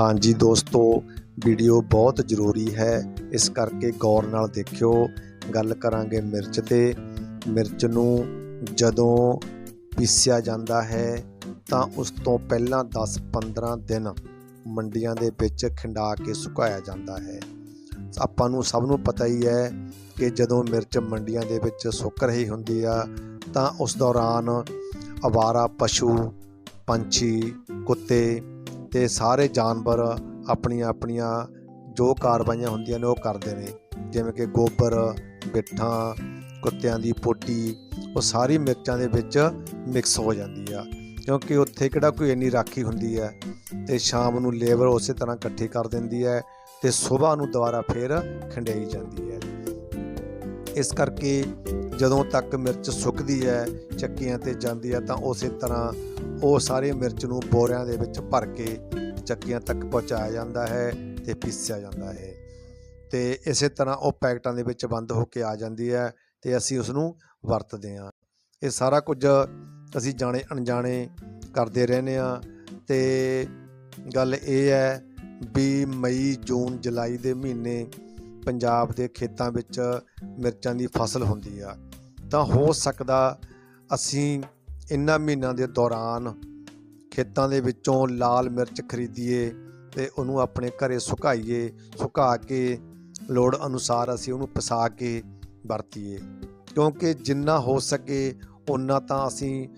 ਹਾਂਜੀ ਦੋਸਤੋ ਵੀਡੀਓ ਬਹੁਤ ਜ਼ਰੂਰੀ ਹੈ। ਇਸ ਕਰਕੇ ਗੌਰ ਨਾਲ ਦੇਖਿਓ। ਗੱਲ ਕਰਾਂਗੇ ਮਿਰਚ ਤੇ। ਮਿਰਚ ਨੂੰ ਜਦੋਂ ਪੀਸਿਆ ਜਾਂਦਾ ਹੈ, ਤਾਂ ਉਸ ਤੋਂ ਪਹਿਲਾਂ 10-15 ਦਿਨ ਮੰਡੀਆਂ ਦੇ ਵਿੱਚ ਖਿੰਡਾ ਕੇ ਸੁਕਾਇਆ ਜਾਂਦਾ ਹੈ। ਆਪਾਂ ਨੂੰ ਸਭ ਨੂੰ ਪਤਾ ਹੀ ਹੈ ਕਿ ਜਦੋਂ ਮਿਰਚ ਮੰਡੀਆਂ ਦੇ ਵਿੱਚ ਸੁੱਕ ਰਹੀ ਹੁੰਦੀ ਆ, ਤਾਂ ਉਸ ਦੌਰਾਨ ਅਵਾਰਾ, ਪਸ਼ੂ, ਪੰਛੀ, ਕੁੱਤੇ ਤੇ ਸਾਰੇ ਜਾਨਵਰ ਆਪਣੀਆਂ ਆਪਣੀਆਂ ਜੋ ਕਾਰਵਾਈਆਂ ਹੁੰਦੀਆਂ ਨੇ ਉਹ ਕਰਦੇ ਨੇ। ਜਿਵੇਂ ਕਿ ਗੋਬਰ, ਗਿੱਠਾਂ, ਕੁੱਤਿਆਂ ਦੀ ਪੋਟੀ, ਉਹ ਸਾਰੀ ਮਿਰਚਾਂ ਦੇ ਵਿੱਚ ਮਿਕਸ ਹੋ ਜਾਂਦੀ ਆ। ਕਿਉਂਕਿ ਉੱਥੇ ਕਿਹੜਾ ਕੋਈ ਇੰਨੀ ਰਾਖੀ ਹੁੰਦੀ ਹੈ ਤੇ ਸ਼ਾਮ ਨੂੰ ਲੇਬਰ ਉਸੇ ਤਰ੍ਹਾਂ ਇਕੱਠੀ ਕਰ ਦਿੰਦੀ ਹੈ ਤੇ ਸਵੇਰ ਨੂੰ ਦੁਬਾਰਾ ਫੇਰ ਖੰਡਾਈ ਜਾਂਦੀ ਹੈ ਇਸ ਕਰਕੇ ਜਦੋਂ ਤੱਕ ਮਿਰਚ ਸੁੱਕਦੀ ਹੈ, ਚੱਕੀਆਂ ਤੇ ਜਾਂਦੀ ਹੈ, ਤਾਂ ਉਸੇ ਤਰ੍ਹਾਂ ਉਹ ਸਾਰੇ ਮਿਰਚ ਨੂੰ ਬੋਰਿਆਂ ਦੇ ਵਿੱਚ ਭਰ ਕੇ ਚੱਕੀਆਂ ਤੱਕ ਪਹੁੰਚਾਇਆ ਜਾਂਦਾ ਹੈ ਤੇ ਪੀਸਿਆ ਜਾਂਦਾ ਹੈ। ਤੇ ਇਸੇ ਤਰ੍ਹਾਂ ਉਹ ਪੈਕਟਾਂ ਦੇ ਵਿੱਚ ਬੰਦ ਹੋ ਕੇ ਆ ਜਾਂਦੀ ਹੈ ਤੇ ਅਸੀਂ ਉਸ ਨੂੰ ਵਰਤਦੇ ਹਾਂ। ਇਹ ਸਾਰਾ ਕੁਝ ਅਸੀਂ ਜਾਣੇ ਅਣਜਾਣੇ ਕਰਦੇ ਰਹਿੰਦੇ ਆ ਤੇ ਗੱਲ ਇਹ ਹੈ ਵੀ ਮਈ, ਜੂਨ, ਜੁਲਾਈ ਦੇ ਮਹੀਨੇ ਪੰਜਾਬ ਦੇ ਖੇਤਾਂ ਵਿੱਚ ਮਿਰਚਾਂ ਦੀ ਫਸਲ ਹੁੰਦੀ ਆ, ਤਾਂ ਹੋ ਸਕਦਾ ਅਸੀਂ ਇਨ੍ਹਾਂ ਮਹੀਨਿਆਂ ਦੇ ਦੌਰਾਨ ਖੇਤਾਂ ਦੇ ਵਿੱਚੋਂ ਲਾਲ ਮਿਰਚ ਖਰੀਦੀਏ ਤੇ ਉਹਨੂੰ ਆਪਣੇ ਘਰੇ ਸੁਕਾਈਏ, ਸੁਕਾ ਕੇ ਲੋੜ ਅਨੁਸਾਰ ਅਸੀਂ ਉਹਨੂੰ ਪਸਾ ਕੇ ਵਰਤੀਏ। ਕਿਉਂਕਿ ਜਿੰਨਾ ਹੋ ਸਕੇ ਉਨਾ ਤਾਂ ਅਸੀਂ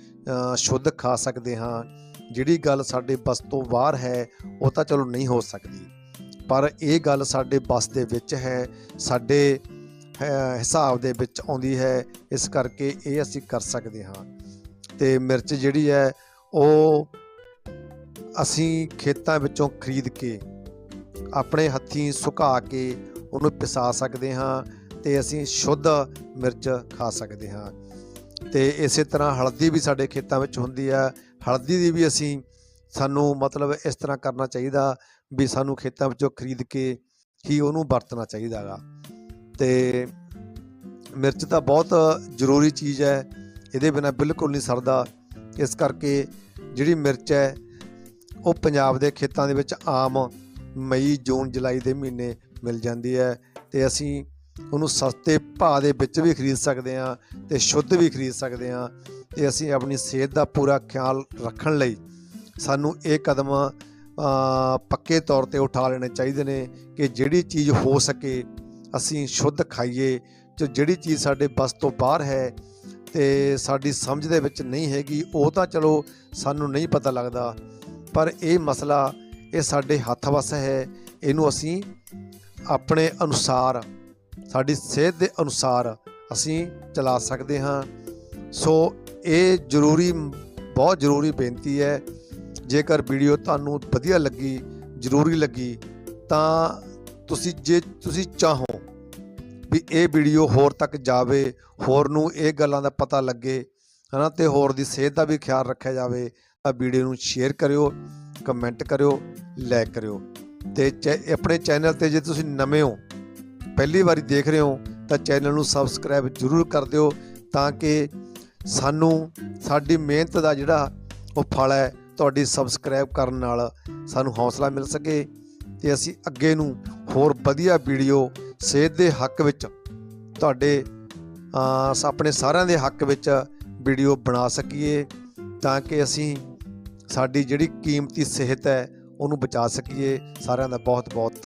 ਸ਼ੁੱਧ ਖਾ ਸਕਦੇ ਹਾਂ। ਜਿਹੜੀ ਗੱਲ ਸਾਡੇ ਬਸ ਤੋਂ ਬਾਹਰ ਹੈ, ਉਹ ਤਾਂ ਚਲੋ ਨਹੀਂ ਹੋ ਸਕਦੀ। ਪਰ ਇਹ ਗੱਲ ਸਾਡੇ ਬਸ ਦੇ ਵਿੱਚ ਹੈ, ਸਾਡੇ ਹਿਸਾਬ ਦੇ ਵਿੱਚ ਆਉਂਦੀ ਹੈ, ਇਸ ਕਰਕੇ ਇਹ ਅਸੀਂ ਕਰ ਸਕਦੇ ਹਾਂ। ਤੇ ਮਿਰਚ ਜਿਹੜੀ ਹੈ, ਉਹ ਅਸੀਂ ਖੇਤਾਂ ਵਿੱਚੋਂ ਖਰੀਦ ਕੇ ਆਪਣੇ ਹੱਥੀਂ ਸੁਕਾ ਕੇ ਉਹਨੂੰ ਪਿਸਾ ਸਕਦੇ ਹਾਂ ਤੇ ਅਸੀਂ ਸ਼ੁੱਧ ਮਿਰਚ ਖਾ ਸਕਦੇ ਹਾਂ। ਤੇ ਇਸੇ ਤਰ੍ਹਾਂ ਹਲਦੀ ਵੀ ਸਾਡੇ ਖੇਤਾਂ ਵਿੱਚ ਹੁੰਦੀ ਹੈ, ਹਲਦੀ ਦੀ ਵੀ ਅਸੀਂ ਸਾਨੂੰ ਮਤਲਬ ਇਸ ਤਰ੍ਹਾਂ ਕਰਨਾ ਚਾਹੀਦਾ ਵੀ ਸਾਨੂੰ ਖੇਤਾਂ ਵਿੱਚੋਂ ਖਰੀਦ ਕੇ ਹੀ ਉਹਨੂੰ ਵਰਤਣਾ ਚਾਹੀਦਾ ਚਾਹੀਦਾਗਾ ਤੇ ਮਿਰਚ ਤਾਂ ਬਹੁਤ ਜ਼ਰੂਰੀ ਚੀਜ਼ ਹੈ, ਇਹਦੇ ਬਿਨਾਂ ਬਿਲਕੁਲ ਨਹੀਂ ਸਰਦਾ। ਇਸ ਕਰਕੇ ਜਿਹੜੀ ਮਿਰਚ ਹੈ, ਉਹ ਪੰਜਾਬ ਦੇ ਖੇਤਾਂ ਦੇ ਵਿੱਚ ਆਮ ਮਈ, ਜੂਨ, ਜੁਲਾਈ ਦੇ ਮਹੀਨੇ ਮਿਲ ਜਾਂਦੀ ਹੈ ਤੇ ਅਸੀਂ ਉਹਨੂੰ ਸਸਤੇ ਭਾਅ ਦੇ ਵਿੱਚ ਵੀ ਖਰੀਦ ਸਕਦੇ ਹਾਂ ਤੇ ਸ਼ੁੱਧ ਵੀ ਖਰੀਦ ਸਕਦੇ ਹਾਂ ਤੇ ਅਸੀਂ ਆਪਣੀ ਸਿਹਤ ਦਾ ਪੂਰਾ ਖਿਆਲ ਰੱਖਣ ਲਈ ਸਾਨੂੰ ਇਹ ਕਦਮ ਪੱਕੇ ਤੌਰ ਤੇ ਉਠਾ ਲੈਣੇ ਚਾਹੀਦੇ ਨੇ ਕਿ ਜਿਹੜੀ ਚੀਜ਼ ਹੋ ਸਕੇ, ਅਸੀਂ ਸ਼ੁੱਧ ਖਾਈਏ। ਤੇ ਜਿਹੜੀ ਚੀਜ਼ ਸਾਡੇ ਬਸ ਤੋਂ ਬਾਹਰ ਹੈ ਤੇ ਸਾਡੀ ਸਮਝ ਦੇ ਵਿੱਚ ਨਹੀਂ ਹੈਗੀ, ਉਹ ਤਾਂ ਚਲੋ ਸਾਨੂੰ ਨਹੀਂ ਪਤਾ ਲੱਗਦਾ। ਪਰ ਇਹ ਮਸਲਾ ਇਹ ਸਾਡੇ ਹੱਥ ਵੱਸ ਹੈ, ਇਹਨੂੰ ਅਸੀਂ ਆਪਣੇ ਅਨੁਸਾਰ, ਸਾਡੀ ਸਿਹਤ ਦੇ ਅਨੁਸਾਰ ਅਸੀਂ ਚਲਾ ਸਕਦੇ ਹਾਂ। ਸੋ ਇਹ ਜ਼ਰੂਰੀ, ਬਹੁਤ ਜ਼ਰੂਰੀ ਬੇਨਤੀ ਹੈ ਜੇਕਰ ਵੀਡੀਓ ਤੁਹਾਨੂੰ ਵਧੀਆ ਲੱਗੀ, ਜ਼ਰੂਰੀ ਲੱਗੀ, ਤਾਂ ਤੁਸੀਂ ਜੇ ਤੁਸੀਂ ਚਾਹੋ ਵੀ ਇਹ ਵੀਡੀਓ ਹੋਰ ਤੱਕ ਜਾਵੇ, ਹੋਰ ਨੂੰ ਇਹ ਗੱਲਾਂ ਦਾ ਪਤਾ ਲੱਗੇ, ਹਨਾ, ਤੇ ਹੋਰ ਦੀ ਸਿਹਤ ਦਾ ਵੀ ਖਿਆਲ ਰੱਖਿਆ ਜਾਵੇ, ਤਾਂ ਵੀਡੀਓ ਨੂੰ ਸ਼ੇਅਰ ਕਰਿਓ, ਕਮੈਂਟ ਕਰਿਓ, ਲਾਈਕ ਕਰਿਓ। ਤੇ ਚੈ- ਆਪਣੇ ਚੈਨਲ ਤੇ ਜੇ ਤੁਸੀਂ ਨਵੇਂ ਹੋ, ਪਹਿਲੀ ਵਾਰੀ ਦੇਖ ਰਹੇ ਹੋ, ਤਾਂ ਚੈਨਲ ਨੂੰ ਸਬਸਕ੍ਰਾਈਬ ਜ਼ਰੂਰ ਕਰ ਦਿਓ, ਤਾਂ ਕਿ ਸਾਨੂੰ ਸਾਡੀ ਮਿਹਨਤ ਦਾ ਜਿਹੜਾ ਉਹ ਫਲ ਹੈ ਤੁਹਾਡੀ ਸਬਸਕ੍ਰਾਈਬ ਕਰਨ ਨਾਲ ਸਾਨੂੰ ਹੌਸਲਾ ਮਿਲ ਸਕੇ ਤੇ ਅਸੀਂ ਅੱਗੇ ਨੂੰ ਹੋਰ ਵਧੀਆ ਵੀਡੀਓ ਸਿਹਤ ਦੇ ਹੱਕ ਵਿੱਚ ਤੁਹਾਡੇ ਆਪਣੇ ਸਾਰਿਆਂ ਦੇ ਹੱਕ ਵਿੱਚ ਵੀਡੀਓ ਬਣਾ ਸਕੀਏ ਤਾਂ ਕਿ ਅਸੀਂ ਸਾਡੀ ਜਿਹੜੀ ਕੀਮਤੀ ਸਿਹਤ ਹੈ ਉਹਨੂੰ ਬਚਾ ਸਕੀਏ। ਸਾਰਿਆਂ ਦਾ ਬਹੁਤ ਬਹੁਤ